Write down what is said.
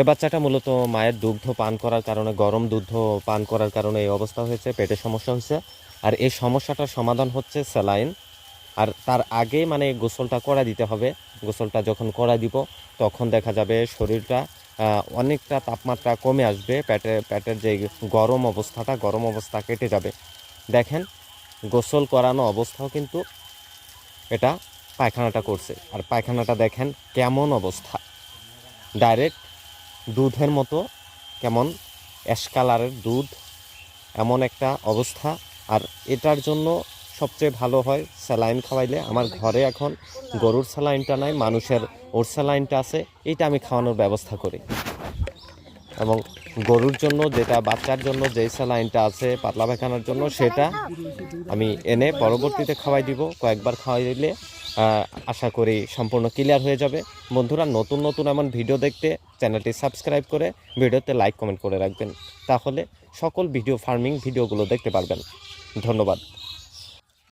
এ বাচ্চাটা মূলত মায়ের দুগ্ধ পান করার কারণে, গরম দুগ্ধ পান করার কারণে এই অবস্থা হয়েছে পেটের সমস্যা হয়েছে। আর এই সমস্যাটার সমাধান হচ্ছে স্যালাইন। আর তার আগে মানে গোসলটা করা দিতে হবে। গোসলটা যখন করা দিব, তখন দেখা যাবে শরীরটা অনেকটা তাপমাত্রা কমে আসবে, পেটে, পেটের যে গরম অবস্থাটা, গরম অবস্থা কেটে যাবে। দেখেন, গোসল করানো অবস্থাও কিন্তু এটা পায়খানাটা করছে। আর পায়খানাটা দেখেন কেমন অবস্থা। ডাইরেক্ট দুধের মতো কেমন অ্যাশ কালারের দুধ, এমন একটা অবস্থা। আর এটার জন্য সবচেয়ে ভালো হয় স্যালাইন খাওয়াইলে। আমার ঘরে এখন গরুর স্যালাইনটা নাই, মানুষের ওর স্যালাইনটা আছে, এইটা আমি খাওয়ানোর ব্যবস্থা করি। এবং গরুর জন্য যেটা, বাচ্চার জন্য যেই স্যালাইনটা আছে পাতলা পায়খানার জন্য, সেটা আমি এনে পরবর্তীতে খাওয়াই দিব। কয়েকবার খাওয়াই দিলে আশা করি সম্পূর্ণ ক্লিয়ার হয়ে যাবে। বন্ধুরা, নতুন নতুন এমন ভিডিও দেখতে চ্যানেলটি সাবস্ক্রাইব করে ভিডিওতে লাইক কমেন্ট করে রাখবেন। তাহলে সকল ভিডিও ফার্মিং ভিডিওগুলো দেখতে পারবেন। ধন্যবাদ।